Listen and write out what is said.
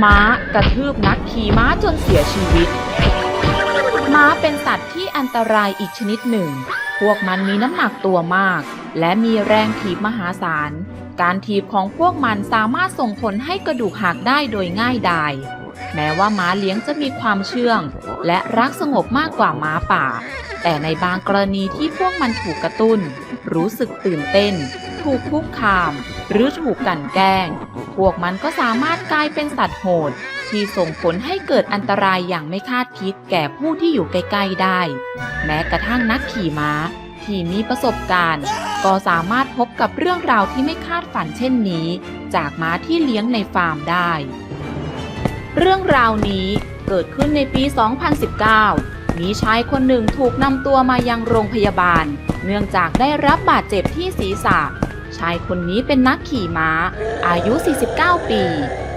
ม้ากระทืบนักขี่ม้าจนเสียชีวิต ม้าเป็นสัตว์ที่อันตรายอีกชนิดหนึ่ง พวกมันมีน้ำหนักตัวมาก และมีแรงถีบมหาศาล การถีบของพวกมันสามารถส่งผลให้กระดูกหักได้โดยง่ายดาย แม้ว่าม้าเลี้ยงจะมีความเชื่อง และรักสงบมากกว่าม้าป่า แต่ในบางกรณีที่พวกมันถูกกระตุ้น รู้สึกตื่นเต้น ถูกคุกคาม หรือถูกกันแกล้ง พวกมันก็สามารถกลายเป็นสัตว์โหด ที่ส่งผลให้เกิดอันตรายอย่างไม่คาดคิดแก่ผู้ที่อยู่ใกล้ๆได้ แม้กระทั่งนักขี่ม้า ที่มีประสบการณ์ ก็สามารถพบกับเรื่องราวที่ไม่คาดฝันเช่นนี้ จากม้าที่เลี้ยงในฟาร์มได้ เรื่องราวนี้เกิดขึ้นในปี 2019 มีชายคนหนึ่งถูกนำตัวมายังโรงพยาบาล เนื่องจากได้รับบาดเจ็บที่ศีรษะ ชายคนนี้เป็นนักขี่ม้า อายุ 49 ปี